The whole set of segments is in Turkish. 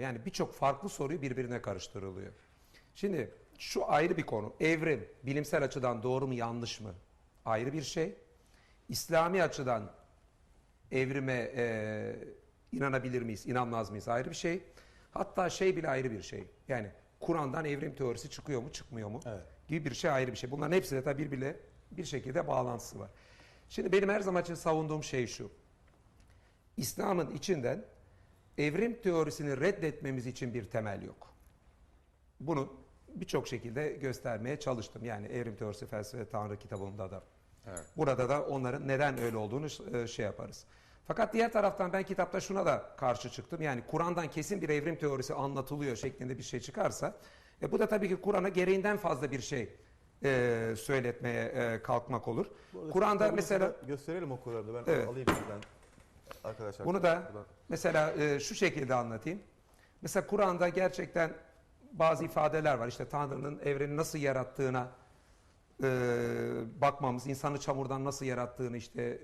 Yani birçok farklı soruyu birbirine karıştırılıyor. Şimdi şu ayrı bir konu. Evrim bilimsel açıdan doğru mu yanlış mı? Ayrı bir şey. İslami açıdan evrime e, inanabilir miyiz, inanmaz mıyız ayrı bir şey. Hatta şey bile ayrı bir şey. Yani Kur'an'dan evrim teorisi çıkıyor mu, çıkmıyor mu? Evet. Gibi bir şey ayrı bir şey. Bunların hepsi de tabii birbiriyle bir şekilde bağlantısı var. Şimdi benim her zaman için savunduğum şey şu. İslam'ın içinden evrim teorisini reddetmemiz için bir temel yok. Bunu birçok şekilde göstermeye çalıştım. Yani Evrim Teorisi Felsefe Tanrı kitabımda da. Evet. Burada da onların neden öyle olduğunu e, şey yaparız. Fakat diğer taraftan ben kitapta şuna da karşı çıktım. Yani Kur'an'dan kesin bir evrim teorisi anlatılıyor şeklinde bir şey çıkarsa e, bu da tabii ki Kur'an'a gereğinden fazla bir şey e, söyletmeye e, kalkmak olur. Kur'an'da mesela gösterelim okurlarını. Ben Evet. alayım sizden. Arkadaşlar. Bunu da mesela e, şu şekilde anlatayım. Mesela Kur'an'da gerçekten bazı ifadeler var. İşte Tanrı'nın evreni nasıl yarattığına e, bakmamız, insanı çamurdan nasıl yarattığını işte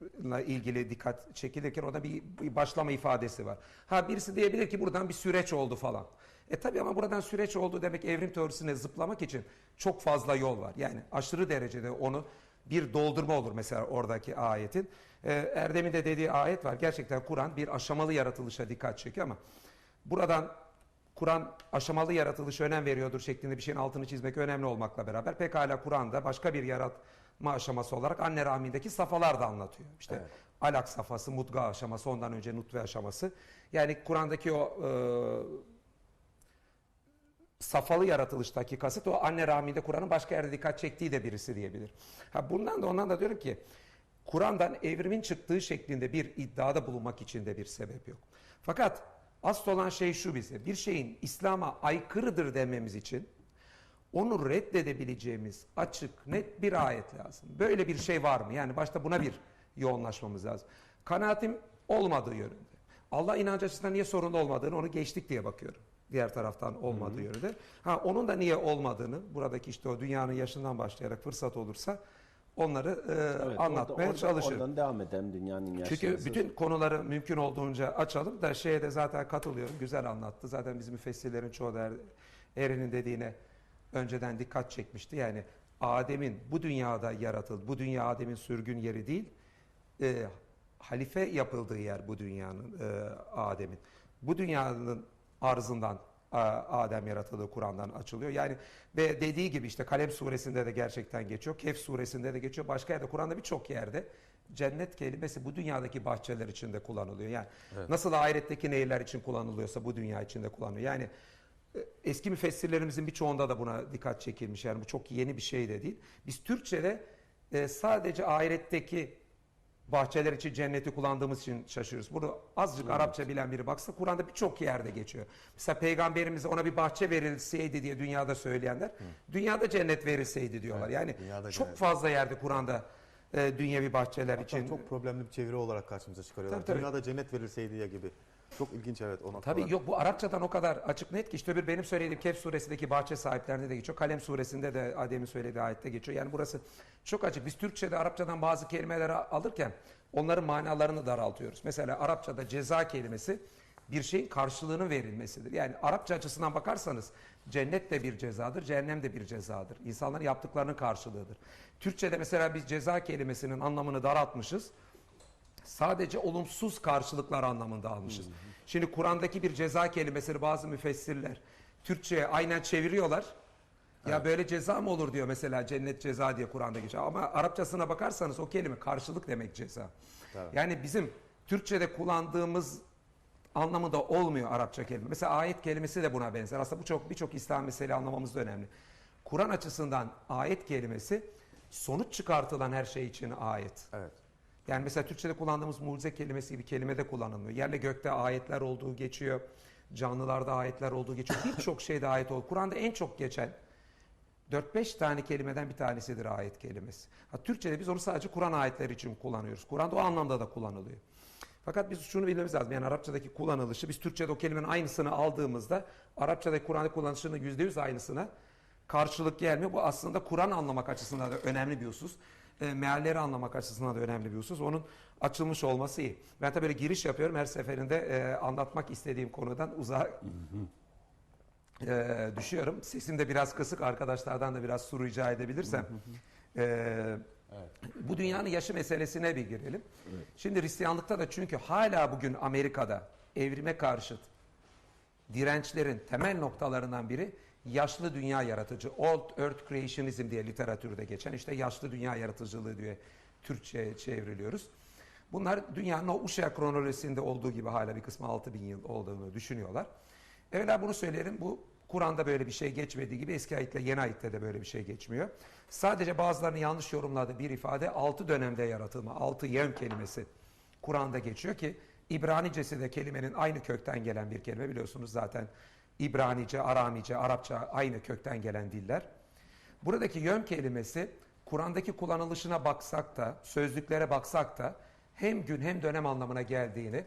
ile ilgili dikkat çekilirken orada bir, bir başlama ifadesi var. Ha birisi diyebilir ki buradan bir süreç oldu falan. E tabi ama buradan süreç oldu demek evrim teorisine zıplamak için çok fazla yol var. Yani aşırı derecede onu bir doldurma olur mesela oradaki ayetin. E, Erdem'in de dediği ayet var. Gerçekten Kur'an bir aşamalı yaratılışa dikkat çekiyor ama buradan Kur'an aşamalı yaratılışa önem veriyordur şeklinde bir şeyin altını çizmek önemli olmakla beraber pekala Kur'an'da başka bir yaratma aşaması olarak anne rahmindeki safhalar da anlatıyor. İşte Evet. alak safhası, mudga aşaması, ondan önce nutfe aşaması. Yani Kur'an'daki o e, safhalı yaratılıştaki kasıt o anne rahminde Kur'an'ın başka yerde dikkat çektiği de birisi diyebilir. Ha bundan da ondan da diyorum ki Kur'an'dan evrimin çıktığı şeklinde bir iddiada bulunmak için de bir sebep yok. Fakat asıl olan şey şu bize bir şeyin İslam'a aykırıdır dememiz için onu reddedebileceğimiz açık net bir ayet lazım. Böyle bir şey var mı? Yani başta buna bir yoğunlaşmamız lazım. Kanaatim olmadığı yönünde. Allah inancı açısından niye sorunlu olmadığını onu geçtik diye bakıyorum. Diğer taraftan olmadığı yönünde. Ha onun da niye olmadığını buradaki işte o dünyanın yaşından başlayarak fırsat olursa onları e, Evet, anlatmaya orada- çalışırım. Oradan devam edelim dünyanın yaşlısı. Çünkü bütün konuları mümkün olduğunca açalım da şeye de zaten katılıyorum. Güzel anlattı. Zaten bizim müfessirlerin çoğu da Er- Eren'in dediğine önceden dikkat çekmişti. Yani Adem'in bu dünyada yaratıldı. Bu dünya Adem'in sürgün yeri değil. e, halife yapıldığı yer bu dünyanın e, Adem'in. Bu dünyanın arzından Adem yaratıldığı Kur'an'dan açılıyor. Yani ve dediği gibi işte Kalem suresinde de gerçekten geçiyor. Kehf suresinde de geçiyor. Başka yerde Kur'an'da birçok yerde cennet kelimesi bu dünyadaki bahçeler için de kullanılıyor. Yani nasıl ahiretteki nehirler için kullanılıyorsa bu dünya için de kullanılıyor. Yani e, eski müfessirlerimizin birçoğunda da buna dikkat çekilmiş. Yani bu çok yeni bir şey de değil. Biz Türkçe'de e, sadece ahiretteki bahçeler için cenneti kullandığımız için şaşırıyoruz. Bunu azıcık Arapça bilen biri baksa Kur'an'da birçok yerde geçiyor. Mesela peygamberimize ona bir bahçe verilseydi diye dünyada söyleyenler dünyada cennet verilseydi diyorlar. Yani dünyada çok cennet. fazla yerde Kur'an'da e, dünyevi bahçeler Hatta için çok problemli bir çeviri olarak karşımıza çıkarıyorlar. Tabii, tabii. Dünyada cennet verilseydi ya gibi. Çok ilginç evet o noktalar. Tabii yok bu Arapçadan o kadar açık net ki işte bir benim söylediğim Kehf suresindeki bahçe sahiplerinde de geçiyor. Kalem suresinde de Adem'in söylediği ayette geçiyor. Yani burası çok açık. Biz Türkçe'de Arapçadan bazı kelimeleri alırken onların manalarını daraltıyoruz. Mesela Arapçada ceza kelimesi bir şeyin karşılığının verilmesidir. Yani Arapça açısından bakarsanız cennet de bir cezadır, cehennem de bir cezadır. İnsanların yaptıklarının karşılığıdır. Türkçe'de mesela biz ceza kelimesinin anlamını daraltmışız sadece olumsuz karşılıklar anlamında almışız. Şimdi Kur'an'daki bir ceza kelimesini bazı müfessirler Türkçe'ye aynen çeviriyorlar. Ya böyle ceza mı olur diyor mesela cennet ceza diye Kur'an'da geçiyor. Ama Arapçasına bakarsanız o kelime karşılık demek ceza. Evet. Yani bizim Türkçe'de kullandığımız anlamında olmuyor Arapça kelime. Mesela ayet kelimesi de buna benzer. Aslında bu çok birçok İslam meseleyi anlamamız da önemli. Kur'an açısından ayet kelimesi sonuç çıkartılan her şey için ayet. Evet. Yani mesela Türkçe'de kullandığımız mucize kelimesi gibi kelime de kullanılmıyor. Yerle gökte ayetler olduğu geçiyor. Canlılarda ayetler olduğu geçiyor. Birçok şeyde ayet olduğu. Kur'an'da en çok geçen 4-5 tane kelimeden bir tanesidir ayet kelimesi. Ha, Türkçe'de biz onu sadece Kur'an ayetleri için kullanıyoruz. Kur'an'da o anlamda da kullanılıyor. Fakat biz şunu bilmemiz lazım. Yani Arapçadaki kullanılışı biz Türkçe'de o kelimenin aynısını aldığımızda Arapçadaki Kur'an'da kullanışının %100 aynısına karşılık gelmiyor. Bu aslında Kur'an anlamak açısından da önemli bir husus. e, mealleri anlamak açısından da önemli bir husus. Onun açılmış olması iyi. Ben tabii böyle giriş yapıyorum her seferinde e, anlatmak istediğim konudan uzağa e, düşüyorum. Sesim de biraz kısık arkadaşlardan da biraz soru rica edebilirsem. E, Bu dünyanın yaşı meselesine bir girelim. Şimdi Hristiyanlıkta da çünkü hala bugün Amerika'da evrime karşıt dirençlerin temel noktalarından biri yaşlı dünya yaratıcı. Old Earth Creationism diye literatürde geçen işte yaşlı dünya yaratıcılığı diye Türkçe'ye çevriliyoruz. Bunlar dünyanın o Uşa kronolojisinde olduğu gibi hala bir kısmı 6000 yıl olduğunu düşünüyorlar. Evvela bunu söyleyelim. Bu Kur'an'da böyle bir şey geçmediği gibi eski ayetle yeni ayette de böyle bir şey geçmiyor. Sadece bazılarının yanlış yorumladığı bir ifade altı dönemde yaratılma, altı yevm kelimesi Kur'an'da geçiyor ki İbranicesi de kelimenin aynı kökten gelen bir kelime biliyorsunuz zaten İbranice, Aramice, Arapça aynı kökten gelen diller. Buradaki yön kelimesi Kur'an'daki kullanılışına baksak da, sözlüklere baksak da hem gün hem dönem anlamına geldiğini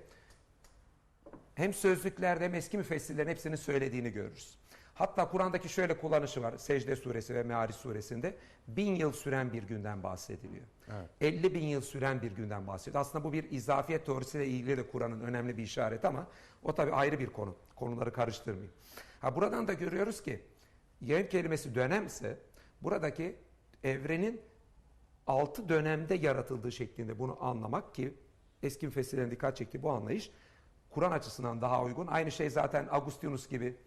hem sözlüklerde hem eski müfessirlerin hepsinin söylediğini görürüz. Hatta Kur'an'daki şöyle kullanışı var Secde suresi ve Meariç suresinde bin yıl süren bir günden bahsediliyor. Evet. 50 bin yıl süren bir günden bahsediyor. Aslında bu bir izafiyet teorisiyle ilgili de Kur'an'ın önemli bir işareti ama o tabii ayrı bir konu. Konuları karıştırmayayım. Ha buradan da görüyoruz ki yevm kelimesi dönemse buradaki evrenin altı dönemde yaratıldığı şeklinde bunu anlamak ki eski müfessirlerin dikkat çektiği bu anlayış Kur'an açısından daha uygun. Aynı şey zaten Agustinus gibi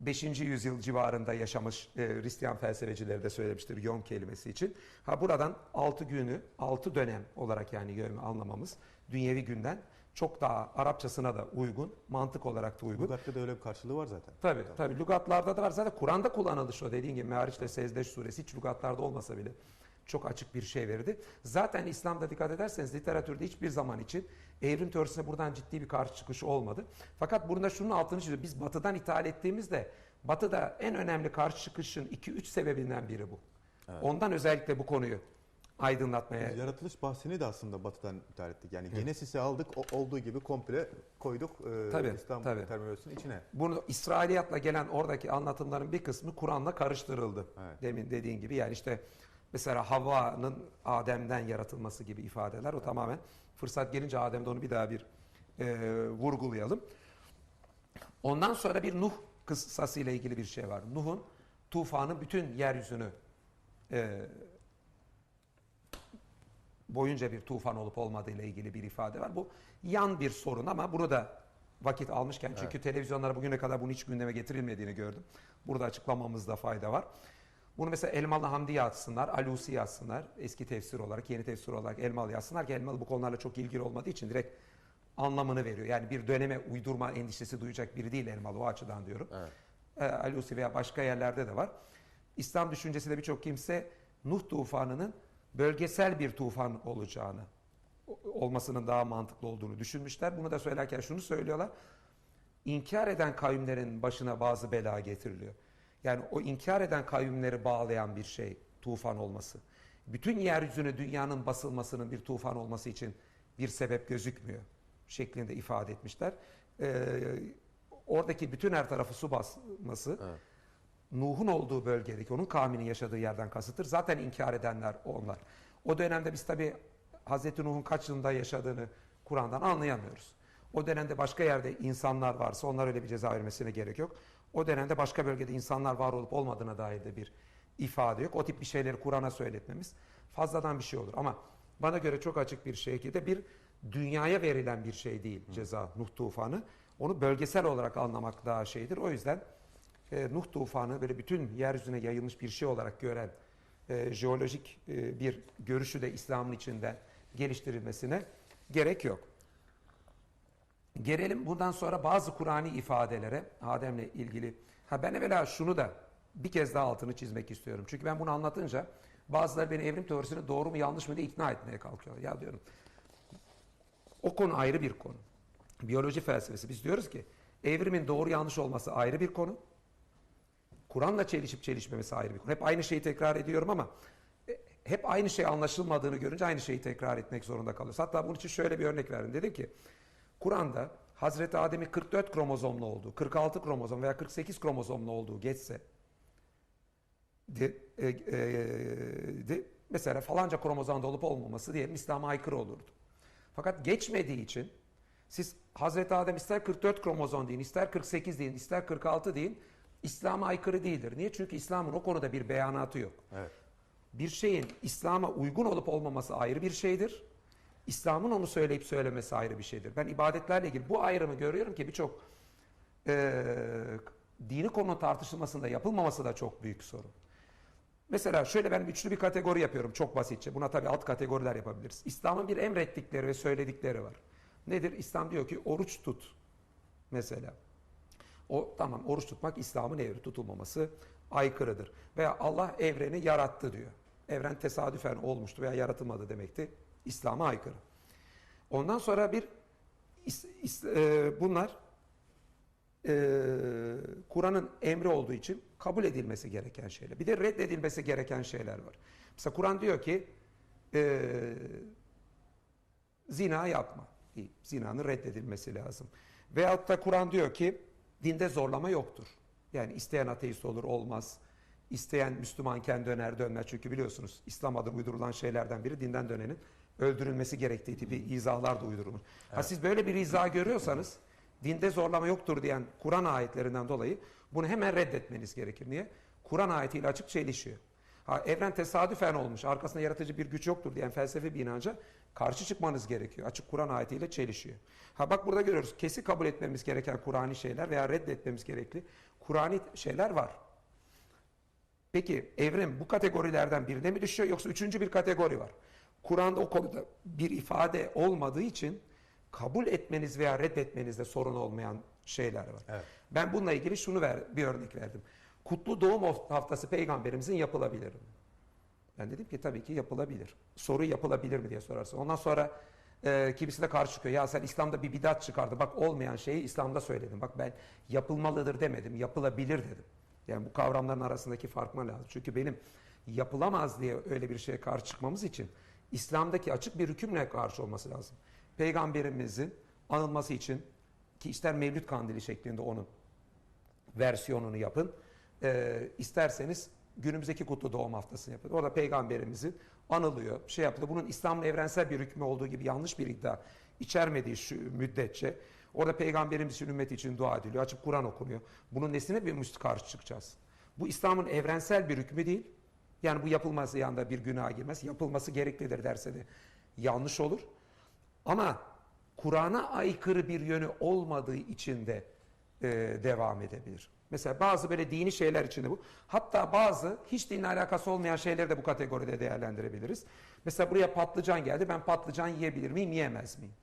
5. yüzyıl civarında yaşamış e, Hristiyan felsefecileri de söylemiştir yom kelimesi için. Ha buradan 6 günü, 6 dönem olarak yani yövmü anlamamız dünyevi günden çok daha Arapçasına da uygun, mantık olarak da uygun. Lugat'ta da öyle bir karşılığı var zaten. Tabii tabii lügatlarda da var. Zaten Kur'an'da kullanılış o dediğin gibi Meğariç'te Sezdeş suresi hiç lügatlarda olmasa bile çok açık bir şey verirdi. Zaten İslam'da dikkat ederseniz literatürde hiçbir zaman için evrim teorisine buradan ciddi bir karşı çıkış olmadı. Fakat burada şunun altını çiziyor. Biz batıdan ithal ettiğimizde batıda en önemli karşı çıkışın 2-3 sebebinden biri bu. Evet. Ondan özellikle bu konuyu aydınlatmaya yaratılış bahsini de aslında batıdan ithal ettik. Yani Genesis'i aldık, o, olduğu gibi komple koyduk e, Tabii, İslam tabii. terminolojisinin içine. Bunu İsrailiyatla gelen oradaki anlatımların bir kısmı Kur'an'la karıştırıldı. Evet. Demin dediğin gibi yani işte mesela Havva'nın Adem'den yaratılması gibi ifadeler o tamamen fırsat gelince Adem'de onu bir daha bir e, vurgulayalım. Ondan sonra bir Nuh kıssası ile ilgili bir şey var. Nuh'un tufanın bütün yeryüzünü e, boyunca bir tufan olup olmadığı ile ilgili bir ifade var. Bu yan bir sorun ama bunu da vakit almışken çünkü televizyonlara bugüne kadar bunu hiç gündeme getirilmediğini gördüm. Burada açıklamamızda fayda var. Bunu mesela Elmalı Hamdi yazsınlar, Alusi yazsınlar. Eski tefsir olarak, yeni tefsir olarak Elmalı yazsınlar ki Elmalı bu konularla çok ilgili olmadığı için direkt anlamını veriyor. Yani bir döneme uydurma endişesi duyacak biri değil Elmalı o açıdan diyorum. Evet. E, Alusi veya başka yerlerde de var. İslam düşüncesinde birçok kimse Nuh tufanının bölgesel bir tufan olacağını olmasının daha mantıklı olduğunu düşünmüşler. Bunu da söylerken şunu söylüyorlar. İnkar eden kavimlerin başına bazı bela getiriliyor. Yani o inkar eden kavimleri bağlayan bir şey tufan olması. Bütün yeryüzüne dünyanın basılmasının bir tufan olması için bir sebep gözükmüyor şeklinde ifade etmişler. Ee, oradaki bütün her tarafı su basması Evet. Nuh'un olduğu bölgedeki, onun kavminin yaşadığı yerden kasıtır. Zaten inkar edenler onlar. O dönemde biz tabi Hazreti Nuh'un kaç yılında yaşadığını Kur'an'dan anlayamıyoruz. O dönemde başka yerde insanlar varsa onlar öyle bir ceza vermesine gerek yok. O dönemde başka bölgede insanlar var olup olmadığına dair de bir ifade yok. O tip bir şeyleri Kur'an'a söyletmemiz fazladan bir şey olur. Ama bana göre çok açık bir şekilde bir dünyaya verilen bir şey değil ceza Nuh tufanı. Onu bölgesel olarak anlamak daha şeydir. O yüzden e, Nuh tufanı böyle bütün yeryüzüne yayılmış bir şey olarak gören e, jeolojik e, bir görüşü de İslam'ın içinde geliştirilmesine gerek yok. Gelelim bundan sonra bazı Kur'ani ifadelere Adem'le ilgili. Ha ben evvela şunu da bir kez daha altını çizmek istiyorum. Çünkü ben bunu anlatınca bazıları beni evrim teorisini doğru mu yanlış mı diye ikna etmeye kalkıyorlar. Ya diyorum o konu ayrı bir konu. Biyoloji felsefesi. Biz diyoruz ki evrimin doğru yanlış olması ayrı bir konu. Kur'an'la çelişip çelişmemesi ayrı bir konu. Hep aynı şeyi tekrar ediyorum ama e, hep aynı şey anlaşılmadığını görünce aynı şeyi tekrar etmek zorunda kalıyoruz. Hatta bunun için şöyle bir örnek verdim. Dedim ki Kur'an'da Hazreti Adem'in 44 kromozomlu olduğu, 46 kromozom veya 48 kromozomlu olduğu geçse de, e, e, de- mesela falanca kromozomda olup olmaması diyelim İslam'a aykırı olurdu. Fakat geçmediği için siz Hazreti Adem ister 44 kromozom deyin, ister 48 deyin, ister 46 deyin İslam'a aykırı değildir. Niye? Çünkü İslam'ın o konuda bir beyanatı yok. Evet. Bir şeyin İslam'a uygun olup olmaması ayrı bir şeydir. İslam'ın onu söyleyip söylemesi ayrı bir şeydir. Ben ibadetlerle ilgili bu ayrımı görüyorum ki birçok eee dini konu tartışılmasında yapılmaması da çok büyük sorun. Mesela şöyle ben üçlü bir kategori yapıyorum çok basitçe. Buna tabii alt kategoriler yapabiliriz. İslam'ın bir emrettikleri ve söyledikleri var. Nedir? İslam diyor ki oruç tut. Mesela. O tamam oruç tutmak İslam'ın evri tutulmaması aykırıdır. Veya Allah evreni yarattı diyor. Evren tesadüfen olmuştu veya yaratılmadı demekti. İslam'a aykırı. Ondan sonra bir is- is- e, bunlar e, Kur'an'ın emri olduğu için kabul edilmesi gereken şeyler. Bir de reddedilmesi gereken şeyler var. Mesela Kur'an diyor ki e, zina yapma. Zinanın reddedilmesi lazım. Veyahut da Kur'an diyor ki dinde zorlama yoktur. Yani isteyen ateist olur olmaz. İsteyen Müslümanken döner dönmez. Çünkü biliyorsunuz İslam adına uydurulan şeylerden biri dinden dönenin öldürülmesi gerektiği tipi izahlar da uydurulmuş. Ha siz böyle bir izah görüyorsanız dinde zorlama yoktur diyen Kur'an ayetlerinden dolayı bunu hemen reddetmeniz gerekir. Niye? Kur'an ayetiyle açık çelişiyor. Ha, evren tesadüfen olmuş, arkasında yaratıcı bir güç yoktur diyen felsefi bir inanca karşı çıkmanız gerekiyor. Açık Kur'an ayetiyle çelişiyor. Ha bak burada görüyoruz. Kesin kabul etmemiz gereken Kur'ani şeyler veya reddetmemiz gerekli Kur'ani şeyler var. Peki evrim bu kategorilerden birine mi düşüyor yoksa üçüncü bir kategori var. Kur'an'da o konuda bir ifade olmadığı için kabul etmeniz veya reddetmenizde sorun olmayan şeyler var. Evet. Ben bununla ilgili şunu ver, bir örnek verdim. Kutlu doğum haftası peygamberimizin yapılabilir mi? Ben dedim ki tabii ki yapılabilir. Soru yapılabilir mi diye sorarsın. Ondan sonra e, kimisi de karşı çıkıyor. Ya sen İslam'da bir bidat çıkardı. Bak olmayan şeyi İslam'da söyledim. Bak ben yapılmalıdır demedim. Yapılabilir dedim. Yani bu kavramların arasındaki fark mı lazım? Çünkü benim yapılamaz diye öyle bir şeye karşı çıkmamız için İslam'daki açık bir hükümle karşı olması lazım. Peygamberimizin anılması için ki ister Mevlüt Kandili şeklinde onun versiyonunu yapın. Ee, isterseniz günümüzdeki kutlu doğum haftasını yapın. Orada peygamberimizin anılıyor, şey yapılıyor. Bunun İslam'ın evrensel bir hükmü olduğu gibi yanlış bir iddia içermediği şu müddetçe orada peygamberimiz için, ümmeti için dua ediliyor. Açıp Kur'an okunuyor. Bunun nesine bir müst karşı çıkacağız? Bu İslam'ın evrensel bir hükmü değil. Yani bu yapılması yanında bir günaha girmez. Yapılması gereklidir derse de yanlış olur. Ama Kur'an'a aykırı bir yönü olmadığı için de e, devam edebilir. Mesela bazı böyle dini şeyler içinde bu. Hatta bazı hiç dinle alakası olmayan şeyleri de bu kategoride değerlendirebiliriz. Mesela buraya patlıcan geldi. Ben patlıcan yiyebilir miyim, yiyemez miyim?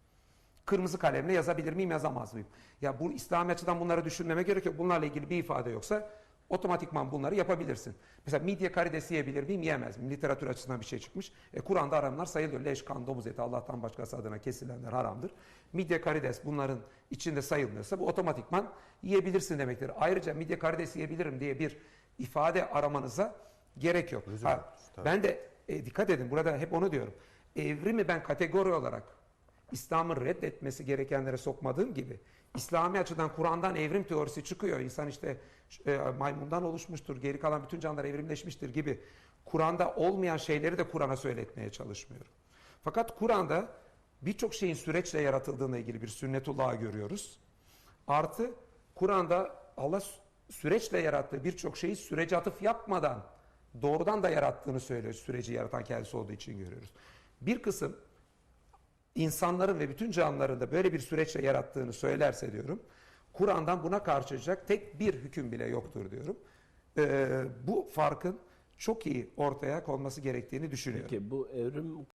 Kırmızı kalemle yazabilir miyim, yazamaz mıyım? Ya bu İslami açıdan bunları düşünmeme gerek yok. Bunlarla ilgili bir ifade yoksa otomatikman bunları yapabilirsin. Mesela midye karides yiyebilir miyim, yiyemez miyim? Literatür açısından bir şey çıkmış. E, Kur'an'da haramlar sayılıyor. Leş, kan, domuz eti Allah'tan başkası adına kesilenler haramdır. Midye karides bunların içinde sayılmıyorsa bu otomatikman yiyebilirsin demektir. Ayrıca midye karides yiyebilirim diye bir ifade aramanıza gerek yok. Lüzum Ha, tabii. ben de e, dikkat edin burada hep onu diyorum. Evrimi ben kategori olarak İslam'ın reddetmesi gerekenlere sokmadığım gibi İslami açıdan Kur'an'dan evrim teorisi çıkıyor. İnsan işte e, maymundan oluşmuştur, geri kalan bütün canlılar evrimleşmiştir gibi Kur'an'da olmayan şeyleri de Kur'an'a söyletmeye çalışmıyorum. Fakat Kur'an'da birçok şeyin süreçle yaratıldığına ilgili bir sünnetullah'ı görüyoruz. Artı Kur'an'da Allah sü- süreçle yarattığı birçok şeyi sürece atıf yapmadan doğrudan da yarattığını söylüyor. Süreci yaratan kendisi olduğu için görüyoruz. Bir kısım insanların ve bütün canlıların da böyle bir süreçle yarattığını söylerse diyorum. Kur'an'dan buna karşı çıkacak tek bir hüküm bile yoktur diyorum. Ee, bu farkın çok iyi ortaya konması gerektiğini düşünüyorum. Peki bu evrim